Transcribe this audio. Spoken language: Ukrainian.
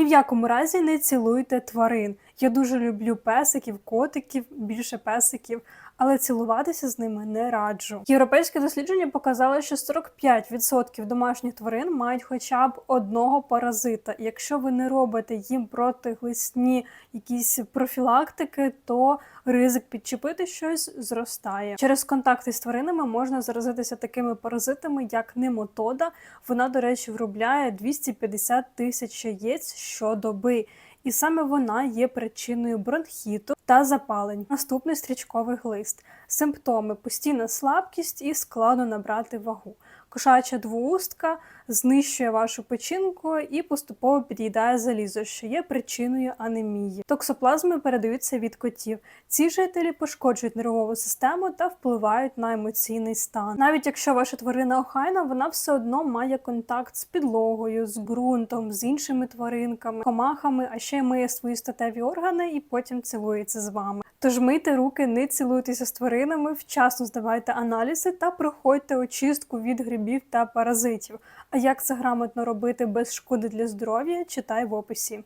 Ні в якому разі не цілуйте тварин. Я дуже люблю песиків, котиків, більше песиків, але цілуватися з ними не раджу. Європейське дослідження показало, що 45% домашніх тварин мають хоча б одного паразита. Якщо ви не робите їм протиглисні якісь профілактики, то ризик підчепити щось зростає. Через контакти з тваринами можна заразитися такими паразитами, як нематода. Вона, до речі, виробляє 250 тисяч яєць щодоби. І саме вона є причиною бронхіту та запалень. Наступний стрічковий глист. Симптоми: постійна слабкість і складно набрати вагу. Кошача двоустка знищує вашу печінку і поступово під'їдає залізо, що є причиною анемії. Токсоплазми передаються від котів. Ці жителі пошкоджують нервову систему та впливають на емоційний стан. Навіть якщо ваша тварина охайна, вона все одно має контакт з підлогою, з ґрунтом, з іншими тваринками, комахами, а ще миє свої статеві органи і потім цілується з вами. Тож мийте руки, не цілуйтеся з тваринами, вчасно здавайте аналізи та проходьте очистку від грибів та паразитів. А як це грамотно робити без шкоди для здоров'я, читай в описі.